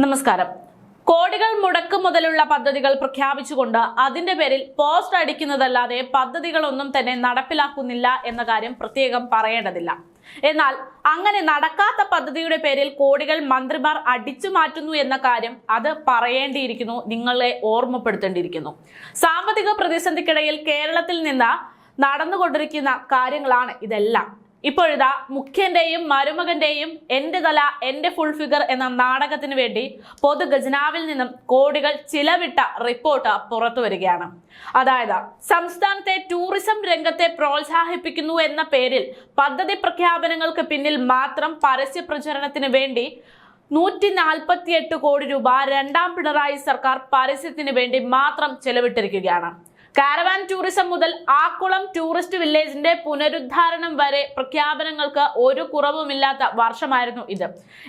നമസ്കാരം. കോടികൾ മുടക്ക് മുതലുള്ള പദ്ധതികൾ പ്രഖ്യാപിച്ചുകൊണ്ട് അതിന്റെ പേരിൽ പോസ്റ്റ് അടിക്കുന്നതല്ലാതെ പദ്ധതികളൊന്നും തന്നെ നടപ്പിലാക്കുന്നില്ല എന്ന കാര്യം പ്രത്യേകം പറയേണ്ടതില്ല. എന്നാൽ അങ്ങനെ നടക്കാത്ത പദ്ധതിയുടെ പേരിൽ കോടികൾ മന്ത്രിമാർ അടിച്ചു മാറ്റുന്നു എന്ന കാര്യം അത് പറയേണ്ടിയിരിക്കുന്നു നിങ്ങളെ ഓർമ്മപ്പെടുത്തേണ്ടിയിരിക്കുന്നു. സാമ്പത്തിക പ്രതിസന്ധിക്കിടയിൽ കേരളത്തിൽ നിന്ന് നടന്നുകൊണ്ടിരിക്കുന്ന കാര്യങ്ങളാണ് ഇതെല്ലാം. ഇപ്പോഴിതാ മുഖ്യന്റെയും മരുമകന്റെയും എന്റെ തല എന്റെ ഫുൾ ഫിഗർ എന്ന നാടകത്തിന് വേണ്ടി പൊതു ഖജനാവിൽ നിന്നും കോടികൾ ചിലവിട്ട റിപ്പോർട്ട് പുറത്തു വരികയാണ്. അതായത് സംസ്ഥാനത്തെ ടൂറിസം രംഗത്തെ പ്രോത്സാഹിപ്പിക്കുന്നു എന്ന പേരിൽ പദ്ധതി പ്രഖ്യാപനങ്ങൾക്ക് പിന്നിൽ മാത്രം പരസ്യ പ്രചരണത്തിന് വേണ്ടി നൂറ്റി നാൽപ്പത്തിയെട്ട് കോടി രൂപ രണ്ടാം പിണറായി സർക്കാർ പരസ്യത്തിന് വേണ്ടി മാത്രം ചെലവിട്ടിരിക്കുകയാണ്. കാരവാൻ ടൂറിസം മുതൽ ആക്കുളം ടൂറിസ്റ്റ് വില്ലേജിന്റെ പുനരുദ്ധാരണം വരെ പ്രഖ്യാപനങ്ങൾക്ക് ഒരു കുറവുമില്ലാത്ത വർഷമായിരുന്നു ഇത്.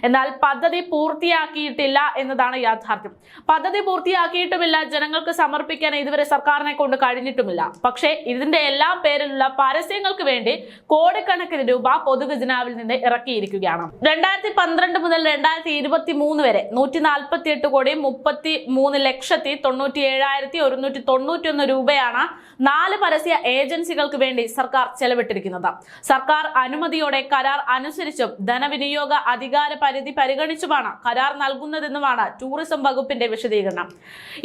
എന്നാൽ പദ്ധതി പൂർത്തിയാക്കിയിട്ടില്ല എന്നതാണ് യാഥാർത്ഥ്യം. പദ്ധതി പൂർത്തിയാക്കിയിട്ടുമില്ല ജനങ്ങൾക്ക് സമർപ്പിക്കാൻ ഇതുവരെ സർക്കാരിനെ കൊണ്ട് കഴിഞ്ഞിട്ടുമില്ല. പക്ഷേ ഇതിന്റെ എല്ലാ പേരിലുള്ള പരസ്യങ്ങൾക്ക് വേണ്ടി കോടിക്കണക്കിന് രൂപ പൊതുഖജനാവിൽ നിന്ന് ഇറക്കിയിരിക്കുകയാണ്. രണ്ടായിരത്തി പന്ത്രണ്ട് മുതൽ രണ്ടായിരത്തി ഇരുപത്തി മൂന്ന് വരെ നൂറ്റി നാൽപ്പത്തി എട്ട് കോടി മുപ്പത്തി മൂന്ന് ലക്ഷത്തി തൊണ്ണൂറ്റി ഏഴായിരത്തി ഒരുന്നൂറ്റി തൊണ്ണൂറ്റി ഒന്ന് രൂപയാണ് നാല് പരസ്യ ഏജൻസികൾക്ക് വേണ്ടി സർക്കാർ ചെലവിട്ടിരിക്കുന്നത്. സർക്കാർ അനുമതിയോടെ കരാർ അനുസരിച്ചും ധനവിനിയോഗ അധികാര പരിധി പരിഗണിച്ചുമാണ് കരാർ നൽകുന്നതെന്നുമാണ് ടൂറിസം വകുപ്പിന്റെ വിശദീകരണം.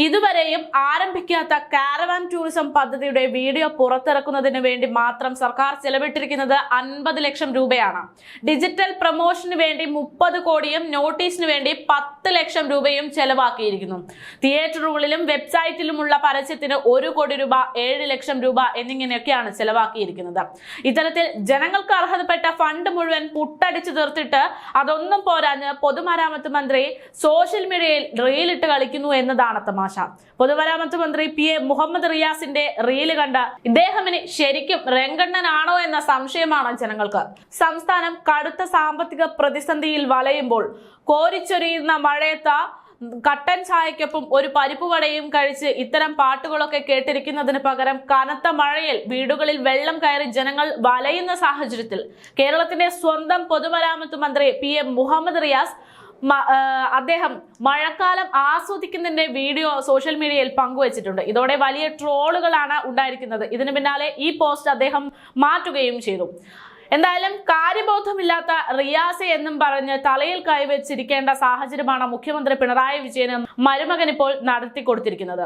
ഇതുവരെയും ആരംഭിക്കാത്ത കാരവാൻ ടൂറിസം പദ്ധതിയുടെ വീഡിയോ പുറത്തിറക്കുന്നതിന് വേണ്ടി മാത്രം സർക്കാർ ചെലവിട്ടിരിക്കുന്നത് അൻപത് ലക്ഷം രൂപയാണ്. ഡിജിറ്റൽ പ്രൊമോഷന് വേണ്ടി മുപ്പത് കോടിയും നോട്ടീസിന് വേണ്ടി പത്ത് ലക്ഷം രൂപയും ചെലവാക്കിയിരിക്കുന്നു. തിയേറ്ററുകളിലും വെബ്സൈറ്റിലുമുള്ള പരസ്യത്തിന് ഒരു കോടി രൂപ ഏഴ് ലക്ഷം രൂപ എന്നിങ്ങനെയൊക്കെയാണ് ചെലവാക്കിയിരിക്കുന്നത്. ഇത്തരത്തിൽ ജനങ്ങൾക്ക് അർഹതപ്പെട്ട ഫണ്ട് മുഴുവൻ പുട്ടടിച്ചു തീർത്തിട്ട് അതൊന്നും പോരാഞ്ഞ് പൊതുമരാമത്ത് മന്ത്രി സോഷ്യൽ മീഡിയയിൽ റീലിട്ട് കളിക്കുന്നു എന്നതാണ് തമാശ. പൊതുമരാമത്ത് മന്ത്രി പി എ മുഹമ്മദ് റിയാസിന്റെ റീൽ കണ്ട് ഇദ്ദേഹമിന് ശരിക്കും രംഗണ്ണനാണോ എന്ന സംശയമാണ് ജനങ്ങൾക്ക്. സംസ്ഥാനം കടുത്ത സാമ്പത്തിക പ്രതിസന്ധിയിൽ വലയുമ്പോൾ കോരിച്ചൊരിയുന്ന മഴയത്ത കട്ടൻ ചായക്കൊപ്പം ഒരു പരിപ്പ് വടയും കഴിച്ച് ഇത്തരം പാട്ടുകളൊക്കെ കേട്ടിരിക്കുന്നതിന് പകരം കനത്ത മഴയിൽ വീടുകളിൽ വെള്ളം കയറി ജനങ്ങൾ വലയുന്ന സാഹചര്യത്തിൽ കേരളത്തിന്റെ സ്വന്തം പൊതുമരാമത്ത് മന്ത്രി പി എം മുഹമ്മദ് റിയാസ് അദ്ദേഹം മഴക്കാലം ആസ്വദിക്കുന്നതിന്റെ വീഡിയോ സോഷ്യൽ മീഡിയയിൽ പങ്കുവച്ചിട്ടുണ്ട്. ഇതോടെ വലിയ ട്രോളുകളാണ് ഉണ്ടായിരിക്കുന്നത്. ഇതിനു പിന്നാലെ ഈ പോസ്റ്റ് അദ്ദേഹം മാറ്റുകയും ചെയ്തു. എന്തായാലും കാര്യബോധമില്ലാത്ത റിയാസെ എന്നും പറഞ്ഞ് തലയിൽ കൈവച്ചിരിക്കേണ്ട സാഹചര്യമാണ് മുഖ്യമന്ത്രി പിണറായി വിജയനും മരുമകൻ ഇപ്പോൾ നടത്തി കൊടുത്തിരിക്കുന്നത്.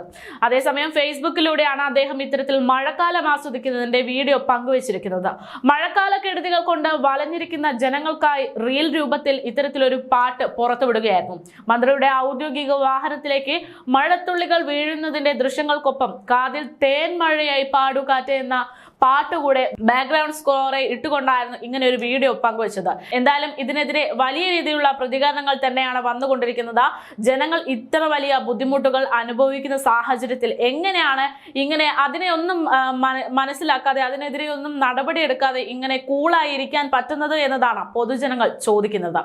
അതേസമയം ഫേസ്ബുക്കിലൂടെയാണ് അദ്ദേഹം ഇത്തരത്തിൽ മഴക്കാലം ആസ്വദിക്കുന്നതിന്റെ വീഡിയോ പങ്കുവച്ചിരിക്കുന്നത്. മഴക്കാല കെടുതികൾ കൊണ്ട് വലഞ്ഞിരിക്കുന്ന ജനങ്ങൾക്കായി റീൽ രൂപത്തിൽ ഇത്തരത്തിലൊരു പാട്ട് പുറത്തുവിടുകയായിരുന്നു. മന്ത്രിയുടെ ഔദ്യോഗിക വാഹനത്തിലേക്ക് മഴത്തുള്ളികൾ വീഴുന്നതിന്റെ ദൃശ്യങ്ങൾക്കൊപ്പം കാതിൽ തേൻ മഴയായി പാടുകാറ്റ് എന്ന പാട്ട് കൂടെ ബാക്ക്ഗ്രൗണ്ട് സ്കോറെ ഇട്ടുകൊണ്ടായിരുന്നു ഇങ്ങനെ ഒരു വീഡിയോ പങ്കുവച്ചത്. എന്തായാലും ഇതിനെതിരെ വലിയ രീതിയിലുള്ള പ്രതികരണങ്ങൾ തന്നെയാണ് വന്നുകൊണ്ടിരിക്കുന്നത്. ജനങ്ങൾ ഇത്ര വലിയ ബുദ്ധിമുട്ടുകൾ അനുഭവിക്കുന്ന സാഹചര്യത്തിൽ എങ്ങനെയാണ് ഇങ്ങനെ അതിനെ ഒന്നും മനസ്സിലാക്കാതെ അതിനെതിരെ ഒന്നും നടപടിയെടുക്കാതെ ഇങ്ങനെ കൂളായി ഇരിക്കാൻ പറ്റുന്നത് എന്നതാണ് പൊതുജനങ്ങൾ ചോദിക്കുന്നത്.